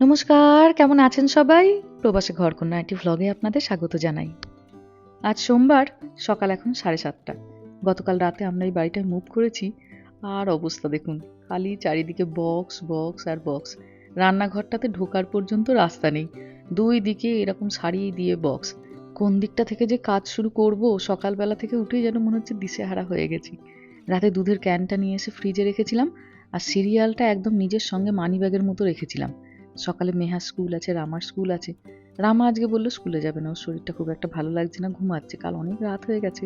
নমস্কার, কেমন আছেন সবাই? প্রবাসে ঘরকন্যা একটি ভ্লগে আপনাদের স্বাগত জানাই। আজ সোমবার, সকাল এখন সাড়ে সাতটা। গতকাল রাতে আমরা এই বাড়িটায় মুভ করেছি। আর অবস্থা দেখুন, খালি চারিদিকে বক্স বক্স আর বক্স রান্নাঘরটাতে ঢোকার পর্যন্ত রাস্তা নেই। দুই দিকে এরকম সারিয়ে দিয়ে বক্স কোন দিকটা থেকে যে কাজ শুরু করব, সকালবেলা থেকে উঠেই যেন মনে হচ্ছে দিশেহারা হয়ে গেছি। রাতে দুধের ক্যানটা নিয়ে এসে ফ্রিজে রেখেছিলাম আর সিরিয়ালটা একদম নিজের সঙ্গে মানি ব্যাগের মতো রেখেছিলাম। সকালে মেহা স্কুল আছে রামার স্কুল আছে। রামা আজকে বলল স্কুলে যাবে না ওর শরীরটা খুব একটা ভালো লাগছে না ঘুমাচ্ছে। কাল অনেক রাত হয়ে গেছে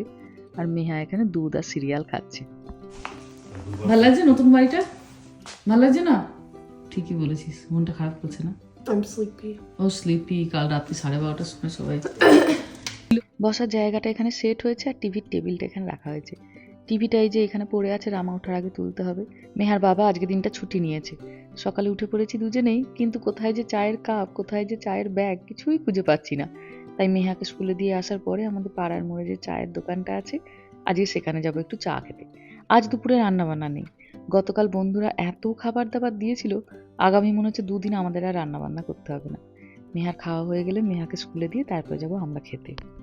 আর মেহা এখানে দুধ আর সিরিয়াল খাচ্ছে। ভালো লাগছে নতুন বাড়িটা? ভালো লাগছে না? ঠিকই বলেছিস মনটা খারাপ করছে না? ও স্লিপি কাল রাত্রি সাড়ে বারোটার সময় সবাই বসার জায়গাটা এখানে সেট হয়েছে আর টিভির টেবিলটা এখানে রাখা হয়েছে। টিভিটাই যে এখানে পড়ে আছে রামা ওঠার আগে তুলতে হবে। মেহার বাবা আজকে দিনটা ছুটি নিয়েছে। সকালে উঠে পড়েছি দুজনেই, কিন্তু কোথায় যে চায়ের কাপ, কোথায় যে চায়ের ব্যাগ, কিছুই খুঁজে পাচ্ছি না। তাই মেহাকে স্কুলে দিয়ে আসার পরে আমাদের পাড়ার মোড়ে যে চায়ের দোকানটা আছে, আজকে সেখানে যাব একটু চা খেতে। আজ দুপুরে রান্না বান্না নেই। গতকাল বন্ধুরা এত খাবার দাবার দিয়েছিল, আগামী মনে হচ্ছে দুদিন আমাদের আর রান্না বান্না করতে হবে না। মেহার খাওয়া হয়ে গেলে মেহাকে স্কুলে দিয়ে তারপরে যাব আমরা খেতে।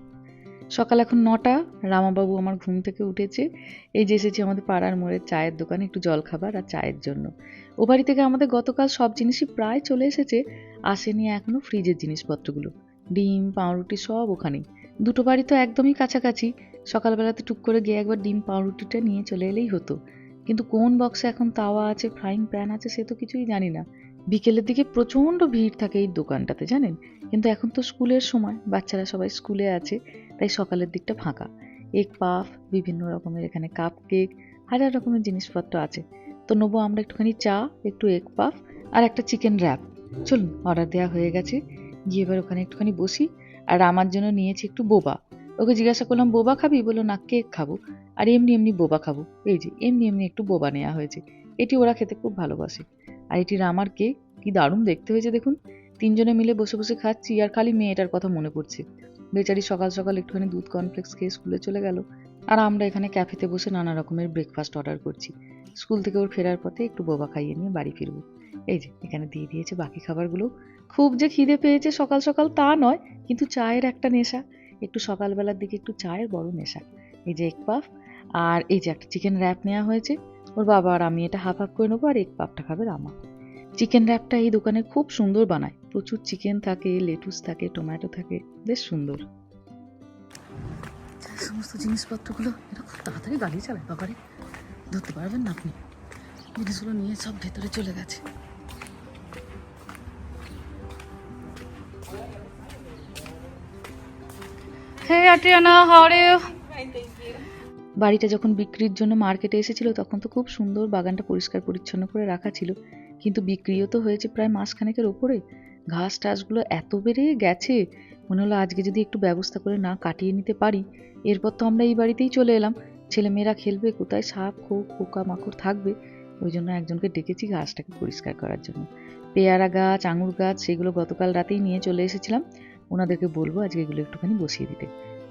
সকাল এখন নটা, রামাবাবু আমার ঘুম থেকে উঠেছে। এই যে এসেছি আমাদের পাড়ার মোড়ের চায়ের দোকানে একটু জল খাবার আর চায়ের জন্য। ও বাড়ি থেকে আমাদের গতকাল সব জিনিসই প্রায় চলে এসেছে, আসেনি এখনও ফ্রিজের জিনিসপত্রগুলো। ডিম, পাউরুটি সব ওখানেই। দুটো বাড়ি তো একদমই কাছাকাছি। সকালবেলাতে টুক করে গিয়ে একবার ডিম, পাউরুটিটা নিয়ে চলে এলেই হতো। কিন্তু কোন বক্সে এখন তাওয়া আছে, ফ্রাইং প্যান আছে, সে তো কিছুই জানি না। বিকেলের দিকে প্রচণ্ড ভিড় থাকে এই দোকানটাতে, জানেন? কিন্তু এখন তো স্কুলের সময়, বাচ্চারা সবাই স্কুলে আছে। তাই সকালের দিকটা ফাঁকা। এগ পাফ, বিভিন্ন রকমের এখানে কাপ কেক হাজার রকমের জিনিসপত্র আছে। তো নেব আমরা একটুখানি চা, একটু এগ পাফ আর একটা চিকেন র্যাপ চলুন অর্ডার দেওয়া হয়ে গেছে। গিয়ে এবার ওখানে একটুখানি বসি আর আমার জন্য নিয়েছি একটু বোবা। ওকে জিজ্ঞাসা করলাম, বোবা খাবি? বলল, না কেক খাব। আর এমনি এমনি বোবা খাব। এই যে, এমনি এমনি একটু বোবা নেওয়া হয়েছে। এটি ওরা খেতে খুব ভালোবাসে। আর এটি রামার কেক কি দারুণ দেখতে হয়েছে, দেখুন। তিনজনে মিলে বসে বসে খাচ্ছি আর খালি মেয়েটার কথা মনে পড়ছে। বেচারি সকাল সকাল একটুখানি দুধ কর্নফ্লেক্স খেয়ে স্কুলে চলে গেল। আর আমরা এখানে ক্যাফেতে বসে নানা রকমের ব্রেকফাস্ট অর্ডার করছি। স্কুল থেকে ওর ফেরার পথে একটু বোবা খাইয়ে নিয়ে বাড়ি ফিরবো। এই যে, এখানে দিয়ে দিয়েছে বাকি খাবারগুলো। খুব যে খিদে পেয়েছে সকাল সকাল তা নয়, কিন্তু চায়ের একটা নেশা। একটু সকালবেলার দিকে একটু চায়ের বড় নেশা। এই যে এক পাফ আর এই যে একটা চিকেন র্যাপ নেওয়া হয়েছে। ওর বাবা আর আমি এটা হাফ হাফ করে নেব আর এক পাফটা খাবে রামা। চিকেন র্যাপটা এই দোকানে খুব সুন্দর বানায়। প্রচুর চিকেন থাকে লেটুস থাকে টমেটো থাকে। বেশ সুন্দর। সমস্ত জিনিসপত্রগুলো এটা খুব তাড়াতাড়ি গাড়ি চালায় বাবারে। ধরতে পারবেন না আপনি। জিনিসগুলো নিয়ে সব ভেতরে চলে গেছে। হ্যাঁ আটিয়ানা হাওড়ে বাড়িটা যখন বিক্রির জন্য মার্কেটে এসেছিল তখন তো খুব সুন্দর বাগানটা পরিষ্কার পরিচ্ছন্ন করে রাখা ছিল। কিন্তু বিক্রিও তো হয়েছে প্রায় মাসখানেকের ওপরে। ঘাস টাসগুলো এত বেড়ে গেছে, মনে হলো আজকে যদি একটু ব্যবস্থা করে না কাটিয়ে নিতে পারি। এরপর তো আমরা এই বাড়িতেই চলে এলাম। ছেলেমেয়েরা খেলবে কোথায়, সাপ খোপ পোকা, মাকড় থাকবে। ওই জন্য একজনকে ডেকেছি ঘাসটাকে পরিষ্কার করার জন্য। পেয়ারা গাছ, আঙুর গাছ, সেগুলো গতকাল রাতেই নিয়ে চলে এসেছিলাম। ওনাদেরকে বলব আজকে এগুলো একটুখানি বসিয়ে দিতে।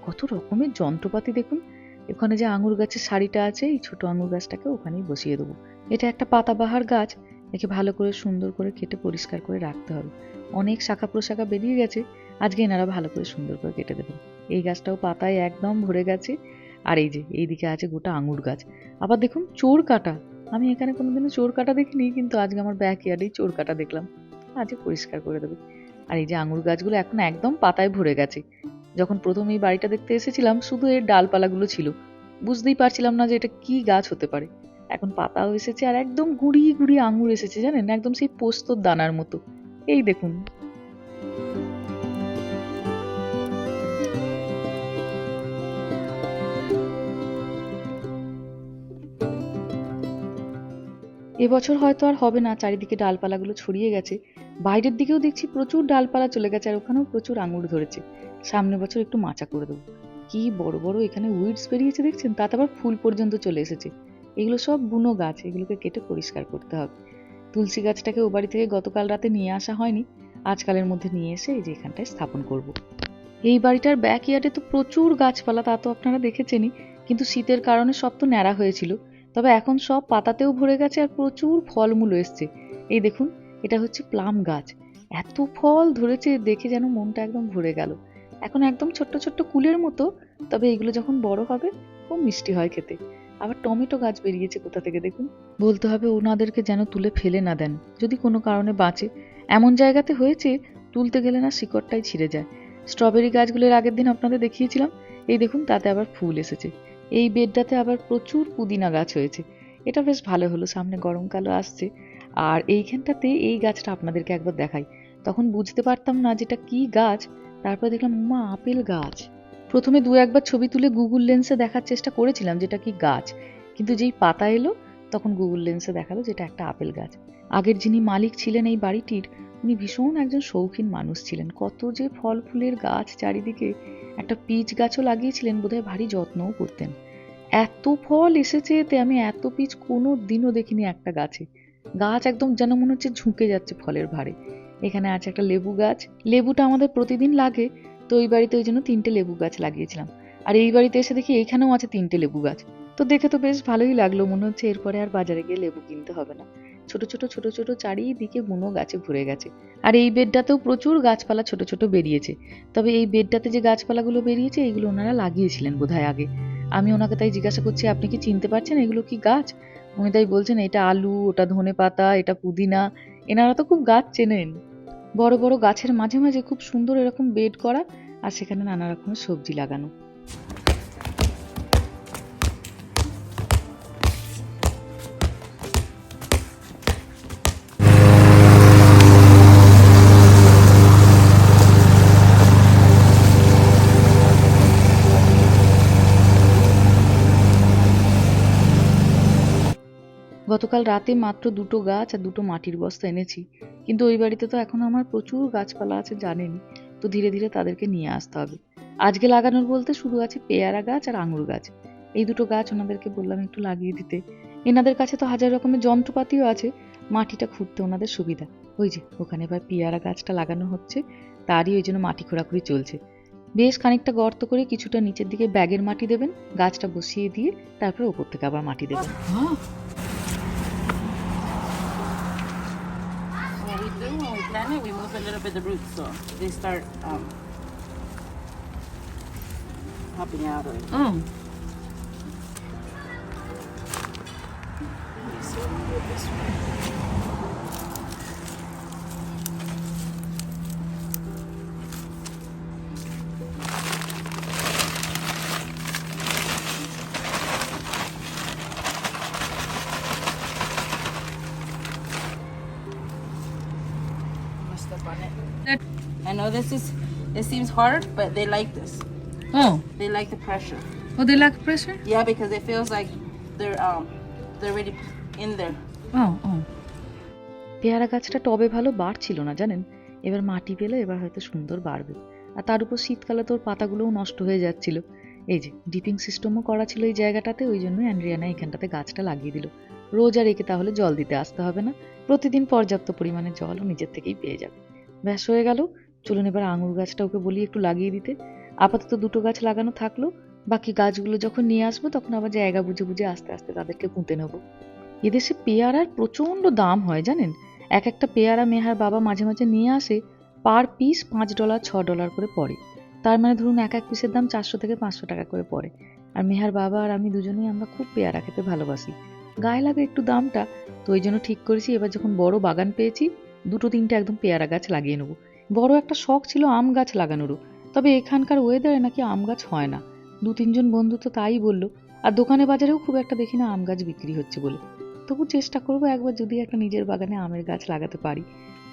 কত রকমের যন্ত্রপাতি দেখুন। ওখানে যে আঙুর গাছের শাড়িটা আছে, এই ছোট আঙুর গাছটাকে ওখানেই বসিয়ে দেবো। এটা একটা পাতাবাহার গাছ। একে ভালো করে সুন্দর করে কেটে পরিষ্কার করে রাখতে হবে। অনেক শাখা প্রশাখা বেরিয়ে গেছে। আজকে এনারা ভালো করে সুন্দর করে কেটে দেবেন। এই গাছটাও পাতায় একদম ভরে গেছে। আর এই যে, এইদিকে আছে গোটা আঙুর গাছ। আবার দেখুন, চোর কাটা। আমি এখানে কোনোদিনও চোর কাটা দেখিনি, কিন্তু আজকে আমার ব্যাক ইয়ার্ডেই চোর কাটা দেখলাম। আজকে পরিষ্কার করে দেবে। আর এই যে আঙুর গাছগুলো এখন একদম পাতায় ভরে গেছে। যখন প্রথম এই বাড়িটা দেখতে এসেছিলাম, শুধু এর ডালপালাগুলো ছিল। বুঝতেই পারছিলাম না যে এটা কি গাছ হতে পারে। এখন পাতাও এসেছে আর একদম গুড়ি গুড়ি আঙুর এসেছে, জানেন? একদম সেই পোস্তর দানার মতো। এই দেখুন। এবছর হয়তো আর হবে না, চারিদিকে ডালপালাগুলো ছড়িয়ে গেছে। বাইরের দিকেও দেখছি প্রচুর ডালপালা চলে গেছে আর ওখানেও প্রচুর আঙুর ধরেছে। সামনের বছর একটু মাচা করে দেবো। কি বড় বড় এখানে উইডস বেরিয়েছে দেখছেন? তাতে আবার ফুল পর্যন্ত চলে এসেছে। এগুলো সব বুনো গাছ, এগুলোকে কেটে পরিষ্কার করতে হবে। তুলসী গাছটাকে ও বাড়ি থেকে গতকাল রাতে নিয়ে আসা হয়নি। আজকালের মধ্যে নিয়ে এসে এই যে এখানটায় স্থাপন করব। এই বাড়িটার ব্যাক ইয়ার্ডে তো প্রচুর গাছপালা, তা তো আপনারা দেখেছেনই। কিন্তু শীতের কারণে সব তো ন্যাড়া হয়েছিল। তবে এখন সব পাতাতেও ভরে গেছে আর প্রচুর ফলমূল এসছে। এই দেখুন, এটা হচ্ছে প্লাম গাছ। এত ফল ধরেছে, দেখে যেন মনটা একদম ভরে গেল। এখন একদম ছোট্ট ছোট্ট কুলের মতো, তবে এগুলো যখন বড় হবে, খুব মিষ্টি হয় খেতে। আবার টমেটো গাছ বেরিয়েছে কোথা থেকে দেখুন? বলতে হবে ওনাদেরকে যেন তুলে ফেলে না দেন। যদি কোনো কারণে বাঁচে, এমন জায়গাতে হয়েছে, তুলতে গেলে না শিকড়টাই ছিঁড়ে যায়। স্ট্রবেরি গাছগুলোর আগের দিন আপনাদের দেখিয়েছিলাম, এই দেখুন তাতে আবার ফুল এসেছে। এই বেডটাতে আবার প্রচুর পুদিনা গাছ হয়েছে। এটা বেশ ভালো হলো, সামনে গরমকালও আসছে। আর এইখানটাতে এই গাছটা আপনাদেরকে একবার দেখাই। তখন বুঝতে পারতাম না যেটা কি গাছ, তারপর দেখলাম মা আপেল গাছ। প্রথমে দু একবার ছবি তুলে গুগল লেন্সে দেখার চেষ্টা করেছিলাম যেটা কি গাছ। কিন্তু যেই পাতা এলো, তখন গুগল লেন্সে দেখাল যেটা একটা আপেল গাছ। আগের যিনি মালিক ছিলেন এই বাড়িটির, উনি ভীষণ একজন শৌখিন মানুষ ছিলেন। কত যে ফল ফুলের গাছ চারিদিকে একটা পিচ গাছও লাগিয়েছিলেন, বোধহয় ভারী যত্নও করতেন। এত ফল এসেছে এতে আমি এত পিচ কোনো দিনও দেখিনি একটা গাছে। গাছ একদম যেন মনে হচ্ছে ঝুঁকে যাচ্ছে ফলের ভারে। এখানে আছে একটা লেবু গাছ। লেবুটা আমাদের প্রতিদিন লাগে তো ওই বাড়িতে ওই জন্য তিনটে লেবু গাছ লাগিয়েছিলাম। আর এই বাড়িতে এসে দেখি এইখানেও আছে তিনটে লেবু গাছ। তো দেখে তো বেশ ভালোই লাগল, মনে হচ্ছে এরপরে আর বাজারে গিয়ে লেবু কিনতে হবে না। ছোট ছোট ছোট ছোট চারিদিকে বুনো গাছে ভরে গেছে। আর এই বেডটাতেও প্রচুর গাছপালা ছোট ছোট বেরিয়েছে। তবে এই বেডটাতে যে গাছপালাগুলো বেরিয়েছে এইগুলো ওনারা লাগিয়েছিলেন বোধহয় আগে। আমি ওনাকে তাই জিজ্ঞাসা করছি, আপনি কি চিনতে পারছেন এগুলো কি গাছ? উনি তাই বলছেন, এটা আলু, ওটা ধনে পাতা এটা পুদিনা। এনারা তো খুব গাছ চেনেন। বড় বড় গাছের মাঝে মাঝে খুব সুন্দর এরকম বেড করা আর সেখানে নানা রকমের সবজি লাগানো। গতকাল রাতে মাত্র দুটো গাছ আর দুটো মাটির বস্তা এনেছি। কিন্তু ওই বাড়িতে তো এখন আমার প্রচুর গাছপালা আছে জানেনই। তো ধীরে ধীরে তাদেরকে নিয়ে আসতে হবে। আজকে লাগানোর বলতে শুধু আছে পেয়ারা গাছ আর আঙুর গাছ। এই দুটো গাছ ওনাদেরকে বললাম একটু লাগিয়ে দিতে। এনাদের কাছে তো হাজার রকমের যন্ত্রপাতিও আছে। মাটিটা খুঁড়তে ওনাদের সুবিধা। ওই যে, ওখানে এবার পেয়ারা গাছটা লাগানো হচ্ছে। তারই ওই জন্য মাটি খোঁড়াখুড়ি চলছে। বেশ খানিকটা গর্ত করে কিছুটা নিচের দিকে ব্যাগের মাটি দেবেন। গাছটা বসিয়ে দিয়ে তারপরে ওপর থেকে আবার মাটি দেবেন। Do when we plant it, we move a little bit the roots so they start um, popping out of it. Oh. So we do this way. Know this is it seems hard, but they like this. Oh, They like the pressure. oh, they like pressure? Yeah, because it feels like they're um they're already in there. Oh, oh. পেয়ারা গাছটা টবে ভালো বাড়ছিল না জানেন এবার মাটি পেলে এবার হয়তো সুন্দর বাড়বে আর তার উপর শীতকালে তোর পাতাগুলোও নষ্ট হয়ে যাচ্ছিল এই যে ডিপিং সিস্টেমও করা ছিল এই জায়গাটাতে ওই জন্য অ্যান্ড্রিয়ানা এখানটাতে গাছটা লাগিয়ে দিল রোজ আর একে তাহলে জল দিতে আসতে হবে না প্রতিদিন পর্যাপ্ত পরিমাণে জলও নিজের থেকেই পেয়ে যাবে ব্যাস হয়ে গেল চলুন এবার আঙুর গাছটা ওকে বলি একটু লাগিয়ে দিতে। আপাতত দুটো গাছ লাগানো থাকল। বাকি গাছগুলো যখন নিয়ে আসব, তখন আবার জায়গা বুঝে বুঝে আস্তে আস্তে তাদেরকে পুঁতে নেব। এদেশে পেয়ারার প্রচণ্ড দাম হয়, জানেন? এক একটা পেয়ারা মেহার বাবা মাঝে মাঝে নিয়ে আসে, পার পিস পাঁচ ডলার, ছ ডলার করে পড়ে। তার মানে ধরুন এক এক পিসের দাম চারশো থেকে পাঁচশো টাকা করে পড়ে। আর মেহার বাবা আর আমি দুজনেই আমরা খুব পেয়ারা খেতে ভালোবাসি। গায়ে লাগে একটু দামটা, তো ওই জন্য ঠিক করেছি, এবার যখন বড় বাগান পেয়েছি, দুটো তিনটে একদম পেয়ারা গাছ লাগিয়ে নেব। বড় একটা শখ ছিল আম গাছ লাগানোরও। তবে এখানকার ওয়েদারে নাকি আম গাছ হয় না। দু তিনজন বন্ধু তো তাই বলল, আর দোকানে বাজারেও খুব একটা দেখি না আম গাছ বিক্রি হচ্ছে বলে। তবু চেষ্টা করব একবার যদি একটা নিজের বাগানে আমের গাছ লাগাতে পারি।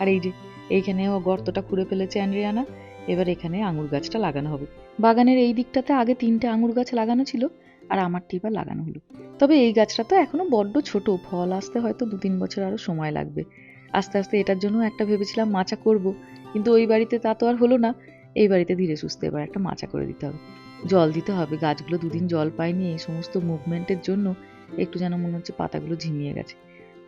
আর এই যে, এইখানেও গর্তটা খুঁড়ে ফেলেছে অ্যান্ড্রিয়ানা। এবার এখানে আঙুর গাছটা লাগানো হবে। বাগানের এই দিকটাতে আগে তিনটে আঙুর গাছ লাগানো ছিল, আর আমার টিপা লাগানো হলো। তবে এই গাছটা তো এখনও বড্ড ছোট। ফল আসতে হয়তো দু তিন বছর আরও সময় লাগবে। আস্তে আস্তে এটার জন্য একটা ভেবেছিলাম মাচা করব। কিন্তু ওই বাড়িতে তা তো আর হলো না। এই বাড়িতে ধীরে সুস্থে এবার একটা মাচা করে দিতে হবে। জল দিতে হবে, গাছগুলো দুদিন জল পায়নি, এই সমস্ত মুভমেন্টের জন্য একটু যেন মনে হচ্ছে পাতাগুলো ঝিমিয়ে গেছে।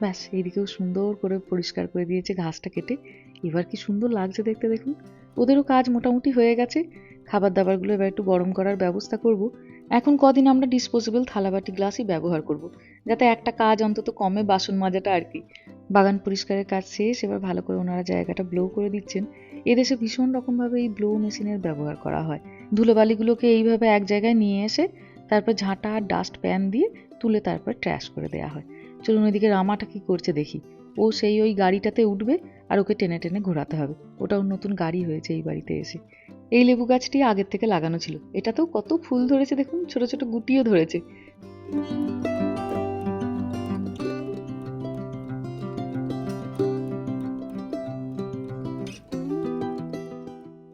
ব্যাস, এইদিকেও সুন্দর করে পরিষ্কার করে দিয়েছে ঘাসটা কেটে। এবার কি সুন্দর লাগছে দেখতে দেখুন। ওদেরও কাজ মোটামুটি হয়ে গেছে। খাবার দাবারগুলো এবার একটু গরম করার ব্যবস্থা করব। এখন কদিন আমরা ডিসপোজেবল থালাবাটি গ্লাসই ব্যবহার করব, যাতে একটা কাজ অন্তত কমে বাসন মাজাটা আর কি। বাগান পরিষ্কারের কাজ শেষ, এবার ভালো করে ওনারা জায়গাটা ব্লো করে দিচ্ছেন। এদেশে ভীষণ রকমভাবে এই ব্লো মেশিনের ব্যবহার করা হয়। ধুলোবালিগুলোকে এইভাবে এক জায়গায় নিয়ে এসে তারপর ঝাঁটা আর ডাস্ট প্যান দিয়ে তুলে তারপর ট্র্যাশ করে দেওয়া হয়। চলুন ওইদিকে রামাটা কি করছে দেখি। ও সেই ওই গাড়িটাতে উঠবে আর ওকে টেনে টেনে ঘোরাতে হবে। ওটা ওর নতুন গাড়ি হয়েছে এই বাড়িতে এসে। এই লেবু গাছটি আগের থেকে লাগানো ছিল। এটাতেও কত ফুল ধরেছে দেখুন, ছোট ছোট গুটিও ধরেছে।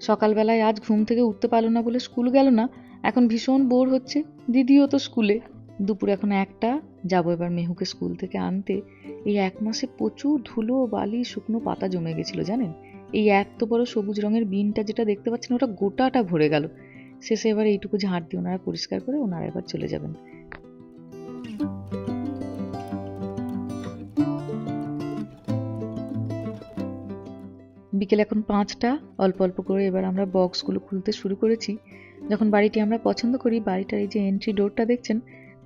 সকালবেলায় আজ ঘুম থেকে উঠতে পারল না বলে স্কুল গেল না, এখন ভীষণ বোর হচ্ছে। দিদিও তো স্কুলে। দুপুর এখন একটা, যাব এবার মেহুকে স্কুল থেকে আনতে। এই এক মাসে প্রচুর ধুলো, বালি, শুকনো পাতা জমে গেছিল, জানেন? এই এত বড় সবুজ রঙের বিনটা যেটা দেখতে পাচ্ছেন, ওটা গোটাটা ভরে গেল। শেষে এবার এইটুকু ঝাঁট দিয়ে ওনারা পরিষ্কার করে ওনারা এবার চলে যাবেন। বিকেল এখন পাঁচটা, অল্প অল্প করে এবার আমরা বক্সগুলো খুলতে শুরু করেছি। যখন বাড়িটি আমরা পছন্দ করি, বাড়িটার এই যে এন্ট্রি ডোরটা দেখছেন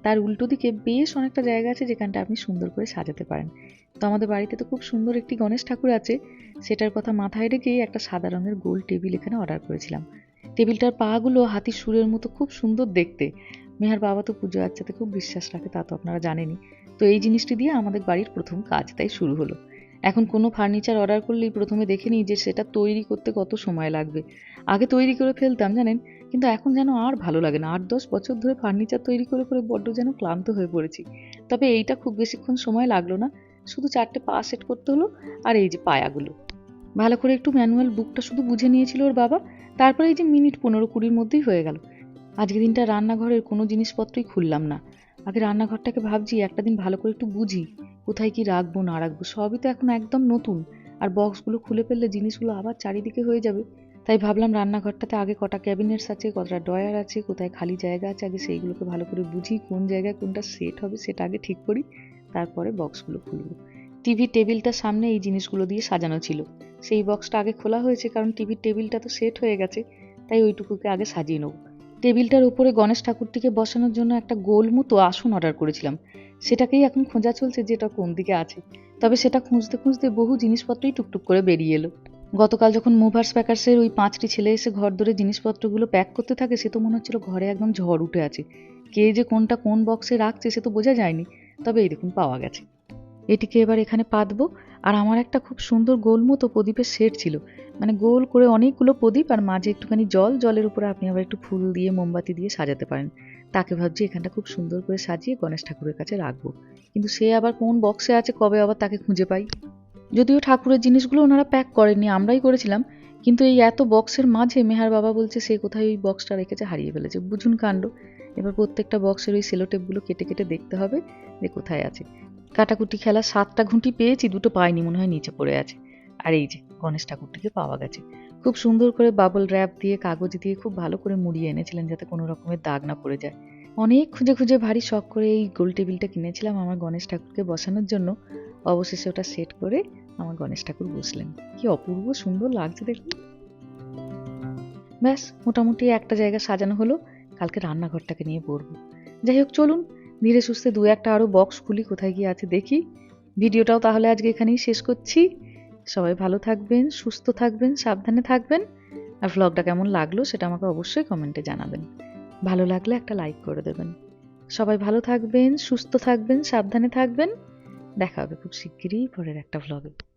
তার উল্টো দিকে বেশ অনেকটা জায়গা আছে যেখানটা আপনি সুন্দর করে সাজাতে পারেন। তো আমাদের বাড়িতে তো খুব সুন্দর একটি গণেশ ঠাকুর আছে। সেটার কথা মাথায় রেখেই একটা সাদা রঙের গোল টেবিল এখানে অর্ডার করেছিলাম। টেবিলটার পাগুলো হাতির সুরের মতো খুব সুন্দর দেখতে। মেহার বাবা তো পুজো আচ্ছাতে খুব বিশ্বাস রাখে, তা তো আপনারা জানেনই। তো এই জিনিসটি দিয়ে আমাদের বাড়ির প্রথম কাজ তাই শুরু হলো। এখন কোনো ফার্নিচার অর্ডার করলেই প্রথমে দেখে নিই যে সেটা তৈরি করতে কত সময় লাগবে। আগে তৈরি করে ফেলতাম, জানেন? কিন্তু এখন যেন আর ভালো লাগে না। আট দশ বছর ধরে ফার্নিচার তৈরি করে করে বড্ড যেন ক্লান্ত হয়ে পড়েছি। তবে এইটা খুব বেশিক্ষণ সময় লাগল না। শুধু চারটে পা সেট করতে হলো আর এই যে পায়াগুলো। ভালো করে একটু ম্যানুয়াল বুকটা শুধু বুঝে নিয়েছিল ওর বাবা। তারপরে এই যে মিনিট পনেরো কুড়ির মধ্যেই হয়ে গেল। আজকে দিনটা রান্নাঘরের কোনো জিনিসপত্রই খুললাম না। আগে রান্নাঘরটাকে ভাবছি, একটা দিন ভালো করে একটু বুঝি, কোথায় কি রাখব, না রাখব, সবই তো এখন একদম নতুন। আর বক্সগুলো খুলে ফেললে জিনিসগুলো আবার চারিদিকে হয়ে যাবে। তাই ভাবলাম রান্নাঘরটাতে আগে কটা ক্যাবিনেটস আছে কতটা ড্রয়ার আছে, কোথায় খালি জায়গা আছে, আগে সেইগুলোকে ভালো করে বুঝি, কোন জায়গায় কোনটা সেট হবে সেটা আগে ঠিক করি, তারপরে বক্সগুলো খুলব। টিভি টেবিলটার সামনে এই জিনিসগুলো দিয়ে সাজানো ছিল। সেই বক্সটা আগে খোলা হয়েছে, কারণ টিভির টেবিলটা তো সেট হয়ে গেছে, তাই ওইটুকুকে আগে সাজিয়ে নেব। টেবিলটার উপরে গণেশ ঠাকুরটিকে বসানোর জন্য একটা গোল মতো আসন অর্ডার করেছিলাম। সেটাকেই এখন খোঁজা চলছে যে এটা কোন দিকে আছে। তবে সেটা খুঁজতে খুঁজতে বহু জিনিসপত্রই টুকটুক করে বেরিয়ে এলো। গতকাল যখন মুভার্স প্যাকার্সের ওই পাঁচটি ছেলে এসে ঘর ধরে জিনিসপত্রগুলো প্যাক করতে থাকে, সে তো মনে হচ্ছিল ঘরে একদম ঝড় উঠে আছে। কে যে কোনটা কোন বক্সে রাখছে সে তো বোঝা যায়নি। তবে এই দেখুন পাওয়া গেছে। এটিকে এবার এখানে পাতবো। আর আমার একটা খুব সুন্দর গোল মতো প্রদীপের সেট ছিল। মানে গোল করে অনেকগুলো প্রদীপ আর মাঝে একটুখানি জল, জলের উপরে আপনি আবার একটু ফুল দিয়ে, মোমবাতি দিয়ে সাজাতে পারেন। তাকে ভাবছি এখানটা খুব সুন্দর করে সাজিয়ে গণেশ ঠাকুরের কাছে রাখব। কিন্তু সে আবার কোন বক্সে আছে, কবে আবার তাকে খুঁজে পাই? যদিও ঠাকুরের জিনিসগুলো ওনারা প্যাক করেননি, আমরাই করেছিলাম। কিন্তু এই এত বক্সের মাঝে মেহার বাবা বলছে, সে কোথায় ওই বক্সটা রেখেছে? হারিয়ে ফেলেছে। বুঝুন কাণ্ড। এবার প্রত্যেকটা বক্সের ওই সেলোটেপগুলো কেটে কেটে দেখতে হবে যে কোথায় আছে। কাটাকুটি খেলা সাতটা ঘুঁটি পেয়েছি, দুটো পাইনি, মনে হয় নিচে পড়ে আছে। আর এই যে, গণেশ ঠাকুরটিকে পাওয়া গেছে। খুব সুন্দর করে বাবল র্যাপ দিয়ে, কাগজ দিয়ে খুব ভালো করে মুড়িয়ে এনেছিলেন যাতে কোনো রকমের দাগ না পড়ে যায়। অনেক খুঁজে খুঁজে ভারী শখ করে এই গোল টেবিলটা কিনেছিলাম আমার গণেশ ঠাকুরকে বসানোর জন্য। অবশেষে ওটা সেট করে আমার গণেশ ঠাকুর বসলেন। কি অপূর্ব সুন্দর লাগছে দেখুন। ব্যাস, মোটামুটি একটা জায়গা সাজানো হলো। কালকে রান্নাঘরটাকে নিয়ে পড়ব যাই হোক, চলুন ধীরে সুস্থে দু একটা আরও বক্স খুলি, কোথায় গিয়ে আছে দেখি। ভিডিওটাও তাহলে আজকে এখানেই শেষ করছি। সবাই ভালো থাকবেন, সুস্থ থাকবেন, সাবধানে থাকবেন। আর ভ্লগটা কেমন লাগল সেটা আমাকে অবশ্যই কমেন্টে জানাবেন। ভালো লাগলে একটা লাইক করে দেবেন। সবাই ভালো থাকবেন, সুস্থ থাকবেন, সাবধানে থাকবেন। দেখা হবে খুব শিগগিরই পরের একটা ভ্লগে